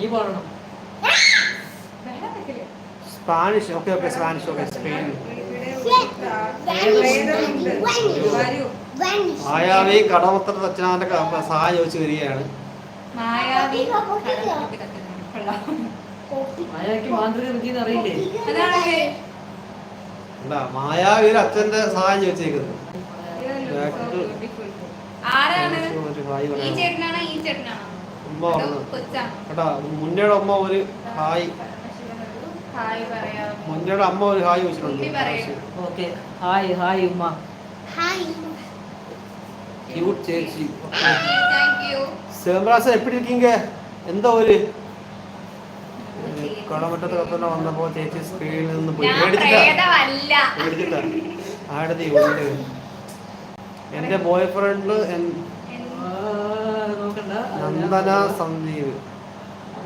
നീ പറയണം Spanish okay okay Spanish okay Spain Mayavi Kadavanthra അച്ഛനാന്റെ സഹായം ചോദിച്ചു വരികയാണ്. മായാവി. കൊള്ളാം. മാന്ത്രിക അറിയില്ലേ? എന്താ മായാവിയുടെ അച്ഛന്റെ സഹായം ചോദിച്ചേക്കുന്നു ആരാണ്? ഈ ചേട്ടനാണോ ഈ ചേട്ടനാണോ? ഉമ്മ പറഞ്ഞു മുന്നയുടെ അമ്മ ഒരു ഹായ്. മുന്നയുടെ അമ്മ ഒരു ഹായ് വെച്ചിട്ടുണ്ട് ഓക്കെ. ഹായ് ഹായ് ഉമ്മ. എന്താ ഒരു കുളമറ്റത്ത് കത്തന്നെ വന്നപ്പോ ചേച്ചി സ്ക്രീനിൽ നിന്ന് പോയി. ആടതി ഉണ്ട് എന്റെ ബോയ്ഫ്രണ്ട് നന്ദന സന്ദീപ്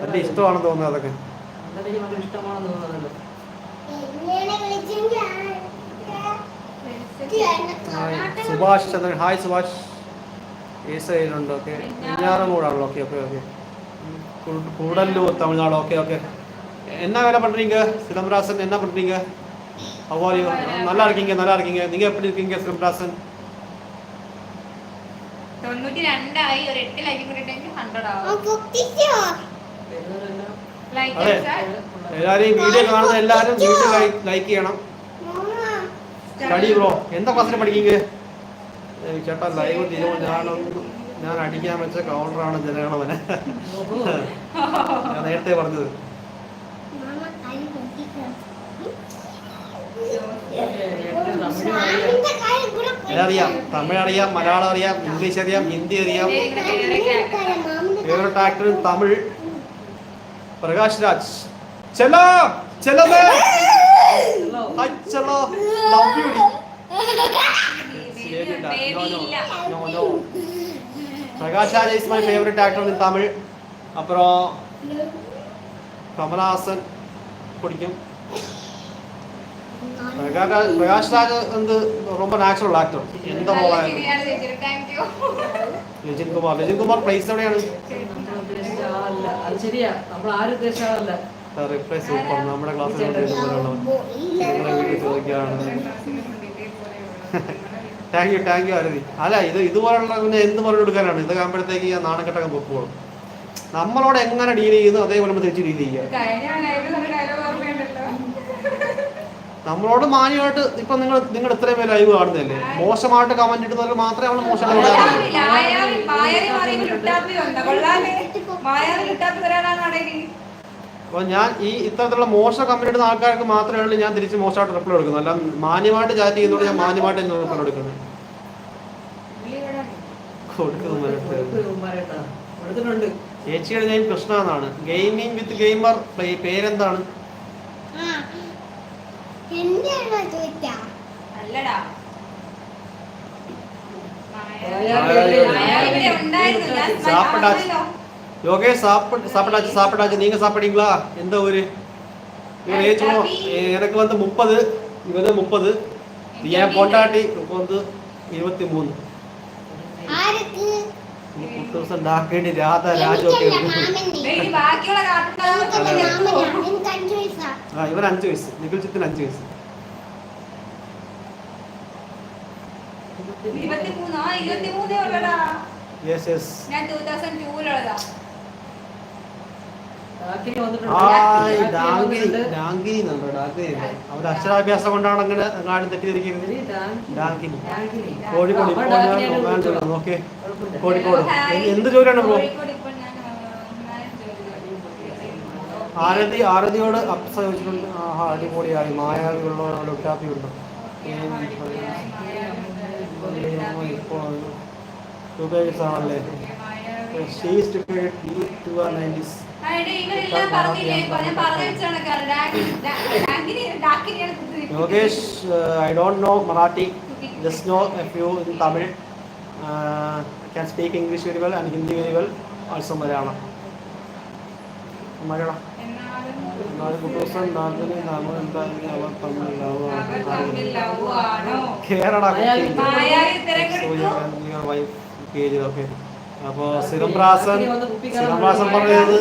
എന്റെ ഇഷ്ടമാണെന്ന് തോന്നുന്നത് അതൊക്കെ നന്ദന എനിക്ക് ഭയങ്കര ഇഷ്ടമാണെന്ന് തോന്നുന്നല്ലോ hi Subhash Chandran hi Subhash ace കയ്യിലുണ്ട് okay ഇഞ്ഞാറമൂടാണല്ലോ okay okay okay Koodallur Tamil Nadu okay okay என்ன வேலை பண்றீங்க சிலம்பராசன் என்ன பண்றீங்க அவ்வாறு நல்லா இருக்கீங்க நல்லா இருக்கீங்க நீங்க எப்படி இருக்கீங்க சிலம்பராசன் തൊണ്ണൂറ്റി രണ്ടായി ഒരു എട്ട് ലൈക്കും കൂടി ഹൺഡ്രഡ് ആവും. ലൈക്ക് അതെ. ഈ വീഡിയോ കാണുന്ന എല്ലാവരും വീഡിയോ ലൈക്ക് ചെയ്യണം. സ്റ്റഡി ബ്രോ എന്താ ക്ലാസ്സിൽ ചേട്ടാ ലൈവ് ഞാൻ അടിക്കാൻ വെച്ച കൗണ്ടറാണ് ജനകണവനെ ഞാൻ നേരത്തെ പറഞ്ഞത്. എല്ലാം അറിയാം തമിഴ് അറിയാം മലയാളം അറിയാം ഇംഗ്ലീഷ് അറിയാം ഹിന്ദി അറിയാം ഫേവറേറ്റ് ആക്ടർ തമിഴ് പ്രകാശ് രാജ് ചെല്ലോ ചെല്ലോ may hi ചെല്ലോ love you no no Prakash Raj is my favourite actor in Tamil அப்புறம் கமலஹாசன் பிடிக்கும் பிரகாஷ் பிரகாஷ் ராஜ் வந்து ரொம்ப நேச்சுரல் ആക്ടർ എന്ത് മോളായാലും thank you Rajin Kumar Rajin Kumar place എവിടെയാണ് നമ്മൾ ഉദ്ദേശിച്ച ആളല്ല അത് ശരിയാ നമ്മൾ ആരും ഉദ്ദേശിച്ച ആളല്ല റിപ്ലൈ സൂപ്പർ നമ്മുടെ ക്ലാസ്സിൽ നിങ്ങളെ വീട്ടിൽ ചോദിക്കുകയാണ് thank you thank you Aravi അല്ല ഇത് ഇതുപോലുള്ള പിന്നെ എന്ത് പറഞ്ഞു കൊടുക്കാനാണ് ഇത് കാണുമ്പോഴത്തേക്ക് ഞാൻ നാണക്കെട്ടൊക്കെ പൊക്കോളും നമ്മളോട് എങ്ങനെ ഡീൽ ചെയ്യുന്നു അതേപോലെ നമ്മൾ തിരിച്ച് ഡീൽ ചെയ്യുക നമ്മളോട് മാന്യമായിട്ട് ഇപ്പൊ നിങ്ങൾ നിങ്ങൾ ഇത്രയും പേര് ലൈവ് കാണുന്നില്ലേ മോശമായിട്ട് കമന്റ് ഇടുന്നവർക്ക് മാത്രമേ നമ്മൾ മോശമായിട്ട് വരാനാണ് അടങ്ങി അപ്പൊ ഞാൻ ഈ ഇത്തരത്തിലുള്ള മോശം കമന്റ് ഇടുന്ന ആൾക്കാർക്ക് മാത്രമേ ഉള്ളൂ ഞാൻ തിരിച്ച് മോശമായിട്ട് റിപ്ലൈ കൊടുക്കുന്നത്. അല്ല മാന്യമായിട്ട് ചാറ്റ് ചെയ്യുന്നതോട് ഞാൻ മാന്യമായിട്ട് റിപ്ലൈ കൊടുക്കുന്നത്? കൊടുക്കുന്നു ചേച്ചിയുടെ ഞാൻ കൃഷ്ണ എന്നാണ് ഗെയിമിംഗ് വിത്ത് ഗെയിമർ പേരെന്താണ്? അല്ലടാ മായാവി മായാവി ഇവിടെ ഉണ്ടായിരുന്നു ഞാൻ സാപ്പിടാ. പറഞ്ഞല്ലോ. யோகேஷ் சாப்பிட்டு சாப்பிட்டாச்சு சாப்பிட்டாச்சு நீங்க சாப்பிட்டீங்களா எந்த ஊரு இவர் ஏஜ் எனக்கு வந்து முப்பது இவரு முப்பது என் பொண்டாட்டி இப்போ வந்து இருபத்தி மூணு ദിവസം ഉണ്ടാക്കേണ്ടി ആ ഇവൻ അഞ്ച് വയസ്സ്. നിഖിൽ ചിത്തിന് അഞ്ച് വയസ്സ്. യെസ് അക്ഷരാഭ്യാസം കൊണ്ടാണ് അങ്ങനെ നാട് തെറ്റിദ്ധരിക്കുന്നത്. കോഴിക്കോട്. കോഴിക്കോട് എന്ത് എന്ത് ജോലിയാണ് ബ്രോ കോഴിക്കോട് ഇപ്പോൾ ഞാൻ മാനേജ് ജോലി ആരതി ആരതിയോട് അപ്സ ചോദിച്ചിട്ടുണ്ട് അടിപൊളിയായി. മായാവികളോട് ലുട്ടാപ്പി ഉണ്ട്. ഇപ്പോൾ ആണല്ലേ. Yogesh I don't know Marathi. Just know a few in Tamil can speak English very well and Hindi very well also Malayalam Malayalam അപ്പോൾ വന്ന് പ്രാസം പറഞ്ഞത്